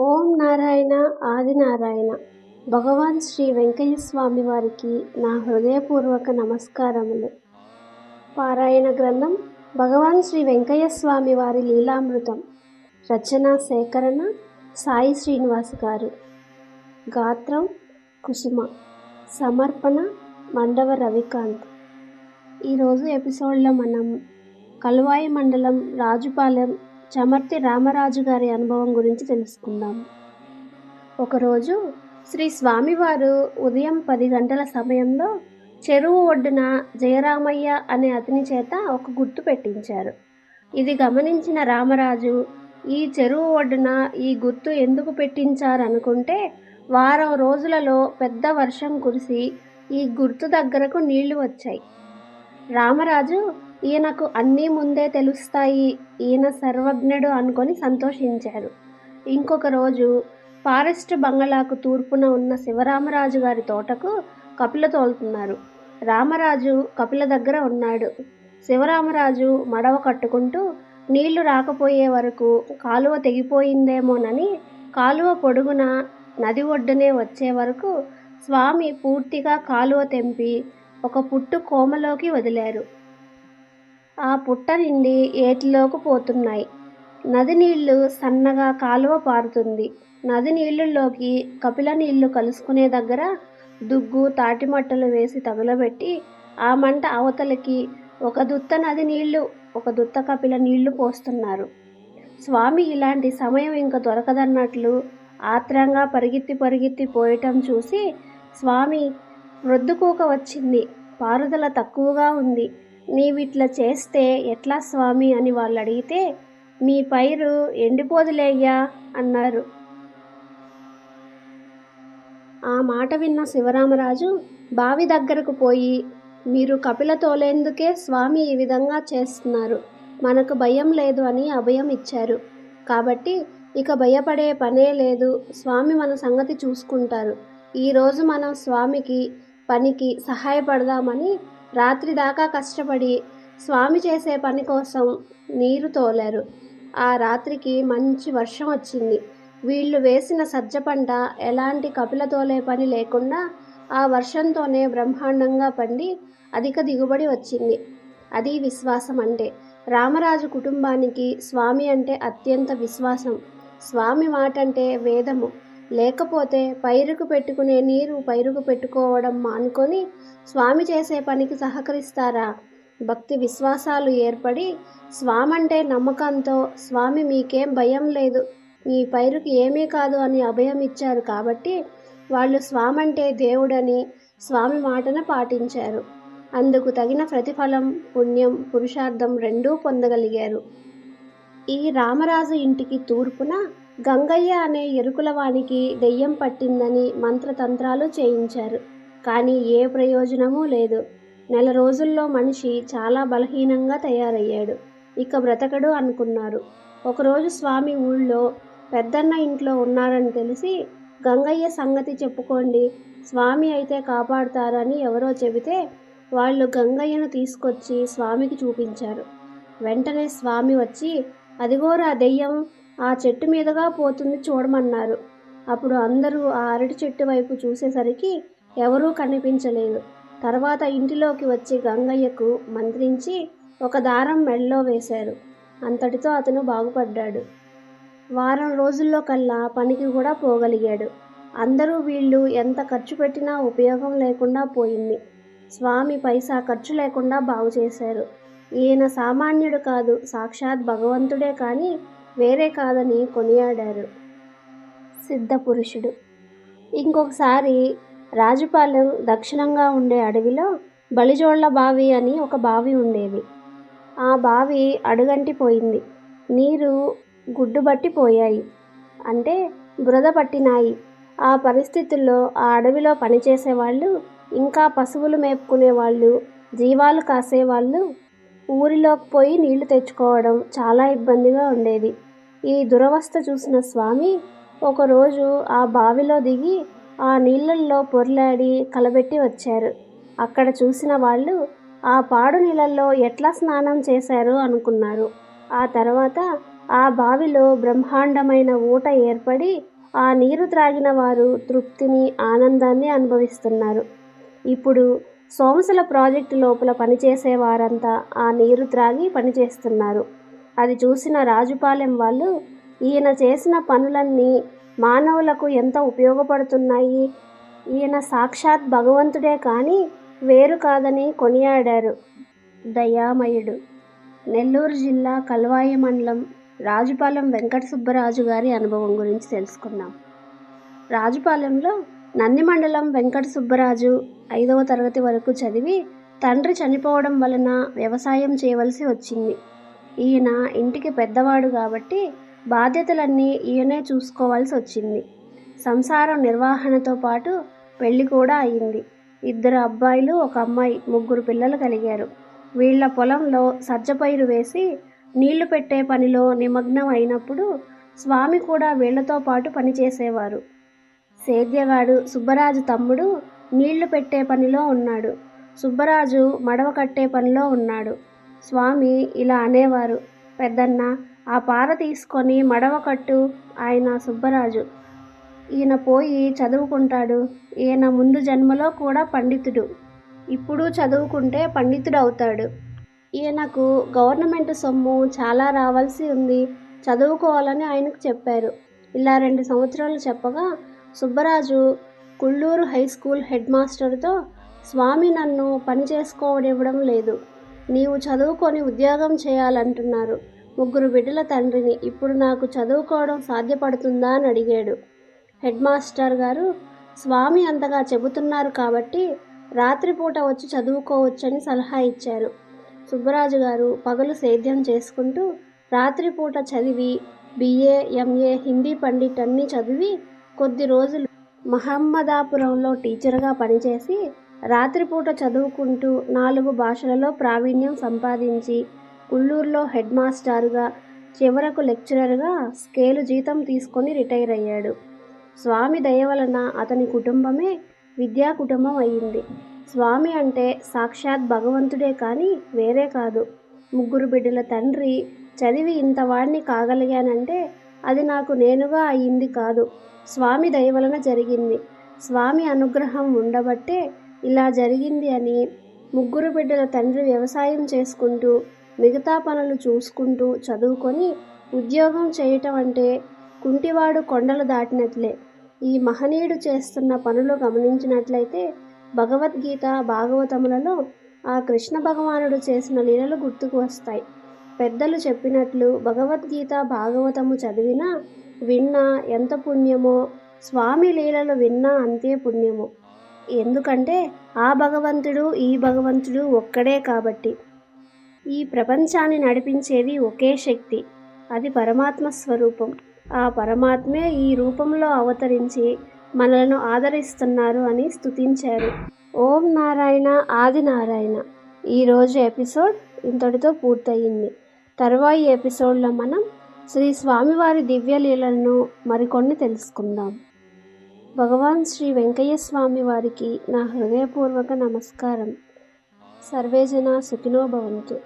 ఓం నారాయణ ఆదినారాయణ భగవాన్ శ్రీ వెంకయ్య స్వామి వారికి నా హృదయపూర్వక నమస్కారములు. పారాయణ గ్రంథం భగవాన్ శ్రీ వెంకయ్య స్వామి వారి లీలామృతం. రచన సేకరణ సాయి శ్రీనివాస్ గారు. గాత్రం కుసుమ. సమర్పణ మండవ రవికాంత్. ఈరోజు ఎపిసోడ్లో మనం కలువాయి మండలం రాజుపాలెం చమర్తి రామరాజు గారి అనుభవం గురించి తెలుసుకుందాం. ఒకరోజు శ్రీ స్వామివారు ఉదయం పది గంటల సమయంలో చెరువు ఒడ్డున జయరామయ్య అనే అతని చేత ఒక గుర్తు పెట్టించారు. ఇది గమనించిన రామరాజు ఈ చెరువు ఒడ్డున ఈ గుర్తు ఎందుకు పెట్టించారనుకుంటే వారం రోజులలో పెద్ద వర్షం కురిసి ఈ గుర్తు దగ్గరకు నీళ్ళు వచ్చాయి. రామరాజు ఈయనకు అన్నీ ముందే తెలుస్తాయి. ఈయన సర్వజ్ఞుడు అనుకొని సంతోషించారు. ఇంకొక రోజు ఫారెస్ట్ బంగళాకు తూర్పున ఉన్న శివరామరాజు గారి తోటకు కపిల తోలుతున్నారు. రామరాజు కపిల దగ్గర ఉన్నాడు. శివరామరాజు మడవ కట్టుకుంటూ నీళ్ళు రాకపోయే వరకు కాలువ తెగిపోయిందేమోనని కాలువ పొడుగున నది ఒడ్డునే వచ్చే వరకు స్వామి పూర్తిగా కాలువ తెంపి ఒక పుట్టు కోమలోకి వదిలారు. ఆ పుట్ట నిండి ఏటిలోకి పోతున్నాయి. నది నీళ్ళు సన్నగా కాలువ పారుతుంది. నది నీళ్ళలోకి కపిల నీళ్ళు కలుసుకునే దగ్గర దుగ్గు తాటిమట్టలు వేసి తగులబెట్టి ఆ మంట అవతలకి ఒక దుత్త నది నీళ్ళు ఒక దుత్త కపిల నీళ్ళు పోస్తున్నారు. స్వామి ఇలాంటి సమయం ఇంకా దొరకదన్నట్లు ఆత్రంగా పరిగెత్తి పరిగెత్తి పోయటం చూసి స్వామి రొద్దుకూక వచ్చింది. పారుదల తక్కువగా ఉంది. నీవిట్లా చేస్తే ఎట్లా స్వామి అని వాళ్ళు అడిగితే మీ పైరు ఎండిపోదులేయ్యా అన్నారు. ఆ మాట విన్న శివరామరాజు బావి దగ్గరకు పోయి మీరు కపిల తోలేందుకే స్వామి ఈ విధంగా చేస్తున్నారు. మనకు భయం లేదు అని అభయం ఇచ్చారు. కాబట్టి ఇక భయపడే పనే లేదు. స్వామి మన సంగతి చూసుకుంటారు. ఈరోజు మనం స్వామికి పనికి సహాయపడదామని రాత్రి దాకా కష్టపడి స్వామి చేసే పని కోసం నీరు తోలారు. ఆ రాత్రికి మంచి వర్షం వచ్చింది. వీళ్ళు వేసిన సజ్జ పంట ఎలాంటి కపిల తోలే పని లేకుండా ఆ వర్షంతోనే బ్రహ్మాండంగా పండి అధిక దిగుబడి వచ్చింది. అది విశ్వాసం అంటే. రామరాజు కుటుంబానికి స్వామి అంటే అత్యంత విశ్వాసం. స్వామి మాట అంటే వేదము. లేకపోతే పైరుకు పెట్టుకునే నీరు పైరుకు పెట్టుకోవడం మానుకొని స్వామి చేసే పనికి సహకరిస్తారా? భక్తి విశ్వాసాలు ఏర్పడి స్వామంటే నమ్మకంతో స్వామి మీకేం భయం లేదు. మీ పైరుకి ఏమీ కాదు అని అభయం ఇచ్చారు కాబట్టి వాళ్ళు స్వామంటే దేవుడని స్వామి మాటను పాటించారు. అందుకు తగిన ప్రతిఫలం పుణ్యం పురుషార్థం రెండూ పొందగలిగారు. ఈ రామరాజు ఇంటికి తూర్పున గంగయ్య అనే ఎరుకులవానికి దెయ్యం పట్టిందని మంత్రతంత్రాలు చేయించారు. కానీ ఏ ప్రయోజనమూ లేదు. నెల రోజుల్లో మనిషి చాలా బలహీనంగా తయారయ్యాడు. ఇక బ్రతకడు అనుకున్నారు. ఒకరోజు స్వామి ఊళ్ళో పెద్దన్న ఇంట్లో ఉన్నారని తెలిసి గంగయ్య సంగతి చెప్పుకోండి. స్వామి అయితే కాపాడుతారని ఎవరో చెబితే వాళ్ళు గంగయ్యను తీసుకొచ్చి స్వామికి చూపించారు. వెంటనే స్వామి వచ్చి అదిగోరా దెయ్యం ఆ చెట్టు మీదుగా పోతుంది చూడమన్నారు. అప్పుడు అందరూ ఆ అరటి చెట్టు వైపు చూసేసరికి ఎవరూ కనిపించలేదు. తర్వాత ఇంటిలోకి వచ్చి గంగయ్యకు మంత్రించి ఒక దారం మెడలో వేశారు. అంతటితో అతను బాగుపడ్డాడు. వారం రోజుల్లో కల్లా పనికి కూడా పోగలిగాడు. అందరూ వీళ్ళు ఎంత ఖర్చు పెట్టినా ఉపయోగం లేకుండా పోయింది. స్వామి పైసా ఖర్చు లేకుండా బాగు చేశారు. ఈయన సామాన్యుడు కాదు సాక్షాత్ భగవంతుడే కానీ వేరే కాదని కొనియాడారు సిద్ధపురుషుడు. ఇంకొకసారి రాజుపాలెం దక్షిణంగా ఉండే అడవిలో బలిజోళ్ళ బావి అని ఒక బావి ఉండేది. ఆ బావి అడుగంటిపోయింది. నీరు గుడ్డుబట్టిపోయాయి. అంటే బురద పట్టినాయి. ఆ పరిస్థితుల్లో ఆ అడవిలో పనిచేసేవాళ్ళు ఇంకా పశువులు మేపుకునే వాళ్ళు జీవాలు కాసేవాళ్ళు ఊరిలోకి పోయి నీళ్ళు తెచ్చుకోవడం చాలా ఇబ్బందిగా ఉండేది. ఈ దురవస్థ చూసిన స్వామి ఒకరోజు ఆ బావిలో దిగి ఆ నీళ్ళల్లో పొర్లాడి కలబెట్టి వచ్చారు. అక్కడ చూసిన వాళ్ళు ఆ పాడు నీళ్ళల్లో ఎట్లా స్నానం చేశారు? అనుకున్నారు. ఆ తర్వాత ఆ బావిలో బ్రహ్మాండమైన ఊట ఏర్పడి ఆ నీరు త్రాగిన వారు తృప్తిని ఆనందాన్ని అనుభవిస్తున్నారు. ఇప్పుడు సోమసుల ప్రాజెక్టు లోపల పనిచేసే వారంతా ఆ నీరు త్రాగి పనిచేస్తున్నారు. అది చూసిన రాజుపాలెం వాళ్ళు ఈయన చేసిన పనులన్నీ మానవులకు ఎంత ఉపయోగపడుతున్నాయి? ఈయన సాక్షాత్ భగవంతుడే కానీ వేరు కాదని కొనియాడారు దయామయుడు. నెల్లూరు జిల్లా కల్వాయి మండలం రాజుపాలెం వెంకట సుబ్బరాజు గారి అనుభవం గురించి తెలుసుకున్నాం రాజుపాలెంలో నందిమండలం వెంకట సుబ్బరాజు ఐదవ తరగతి వరకు చదివి తండ్రి చనిపోవడం వలన వ్యవసాయం చేయవలసి వచ్చింది. ఈయన ఇంటికి పెద్దవాడు కాబట్టి బాధ్యతలన్నీ ఈయనే చూసుకోవాల్సి వచ్చింది. సంసారం నిర్వహణతో పాటు పెళ్ళి కూడా అయింది. ఇద్దరు అబ్బాయిలు ఒక అమ్మాయి ముగ్గురు పిల్లలు కలిగారు. వీళ్ళ పొలంలో సజ్జపైరు వేసి నీళ్ళు పెట్టే పనిలో నిమగ్నం అయినప్పుడు స్వామి కూడా వీళ్ళతో పాటు పనిచేసేవారు. సేద్యవాడు సుబ్బరాజు తమ్ముడు నీళ్ళు పెట్టే పనిలో ఉన్నాడు. సుబ్బరాజు మడవ కట్టే పనిలో ఉన్నాడు. స్వామి ఇలా అనేవారు. పెద్దన్న ఆ పార తీసుకొని మడవ కట్టు ఆయన సుబ్బరాజు. ఈయన పోయి చదువుకుంటాడు. ఈయన ముందు జన్మలో కూడా పండితుడు. ఇప్పుడు చదువుకుంటే పండితుడు అవుతాడు ఈయనకు గవర్నమెంట్ సొమ్ము చాలా రావాల్సి ఉంది. చదువుకోవాలని ఆయనకు చెప్పారు. ఇలా రెండు సంవత్సరాలు చెప్పగా Subbaraju Kulluru high school head మాస్టర్తో స్వామి నన్ను పని చేసుకోవనివ్వడం లేదు. నీవు చదువుకొని ఉద్యోగం చేయాలంటున్నారు. ముగ్గురు బిడ్డల తండ్రిని ఇప్పుడు నాకు చదువుకోవడం సాధ్యపడుతుందా? అని అడిగాడు. హెడ్ మాస్టర్ గారు స్వామి అంతగా చెబుతున్నారు కాబట్టి రాత్రిపూట వచ్చి చదువుకోవచ్చని సలహా ఇచ్చారు. సుబ్బరాజు గారు పగలు సేద్యం చేసుకుంటూ రాత్రిపూట చదివి బిఏ ఎంఏ హిందీ పండిట్ అన్నీ చదివి కొద్ది రోజులు మహమ్మదాపురంలో టీచర్గా పనిచేసి రాత్రిపూట చదువుకుంటూ నాలుగు భాషలలో ప్రావీణ్యం సంపాదించి కుళ్ళూరులో హెడ్ మాస్టర్గా చివరకు లెక్చరర్గా స్కేలు జీతం తీసుకొని రిటైర్ అయ్యాడు. స్వామి దయ వలన అతని కుటుంబమే విద్యా కుటుంబం అయ్యింది స్వామి అంటే సాక్షాత్ భగవంతుడే కానీ వేరే కాదు. ముగ్గురు బిడ్డల తండ్రి చదివి ఇంతవాడిని కాగలిగానంటే అది నాకు నేనుగా అయ్యింది కాదు. స్వామి దయవలన జరిగింది. స్వామి అనుగ్రహం ఉండబట్టే ఇలా జరిగింది అని ముగ్గురు బిడ్డల తండ్రి వ్యవసాయం చేసుకుంటూ మిగతా పనులు చూసుకుంటూ చదువుకొని ఉద్యోగం చేయటం అంటే కుంటివాడు కొండలు దాటినట్లే. ఈ మహనీయుడు చేస్తున్న పనులు గమనించినట్లయితే భగవద్గీత భాగవతములలో ఆ కృష్ణ భగవానుడు చేసిన లీలలు గుర్తుకు వస్తాయి. పెద్దలు చెప్పినట్లు భగవద్గీత భాగవతము చదివినా విన్నా ఎంత పుణ్యమో? స్వామి లీలలు విన్నా అంతే పుణ్యము. ఎందుకంటే ఆ భగవంతుడు ఈ భగవంతుడు ఒక్కడే కాబట్టి. ఈ ప్రపంచాన్ని నడిపించేది ఒకే శక్తి. అది పరమాత్మ స్వరూపం. ఆ పరమాత్మే ఈ రూపంలో అవతరించి మనలను ఆదరిస్తున్నారు అని స్తుతించారు. ఓం నారాయణ ఆది నారాయణ. ఈరోజు ఎపిసోడ్ ఇంతటితో పూర్తయింది. తర్వాయి ఎపిసోడ్లో మనం శ్రీ స్వామివారి దివ్యలీలను మరికొన్ని తెలుసుకుందాం. భగవాన్ శ్రీ వెంకయ్య స్వామి వారికి నా హృదయపూర్వక నమస్కారం. సర్వేజన సుఖినో భవంతు.